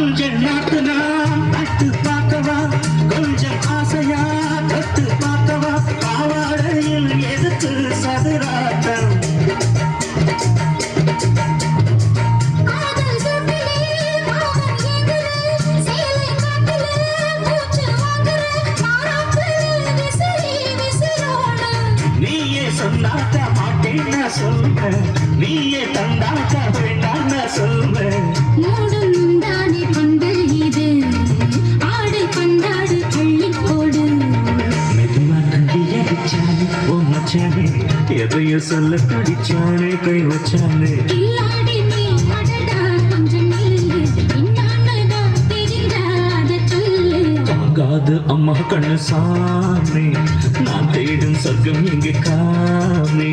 கொஞ்சம் நாட்டுனா நட்டு பார்க்கவா? கொஞ்சம் ஆசையா தொட்டு பார்க்கவா? பாவாடையில் எதுக்கு சதுராட்டம். நீயே சொன்னாக்க மாட்டேன்னு சொல்ற நீயே தந்தாக்க வேண்டான்னு சொல்ற ஓ மச்சானே எதையோ சொல்ல துடிச்சானே கை வச்சானே? தாங்காது அம்மா கண்ணு சாமி. நான் தேடும் சொர்க்கம் இங்கே காமி.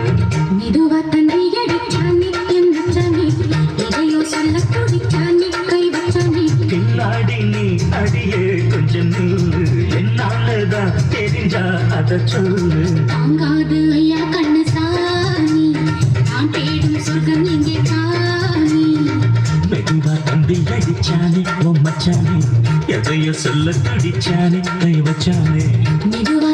தெரிஞ்சா அத சொல்லு தாங்காது ஐயா கண்ணு சாமி நான் தேடும் சொர்க்கம் இங்கே காமி மெதுவா தம்பி அடிச்சானே ஓ மச்சானே. எதையோ சொல்ல துடிச்சானே கை வச்சானே மெதுவா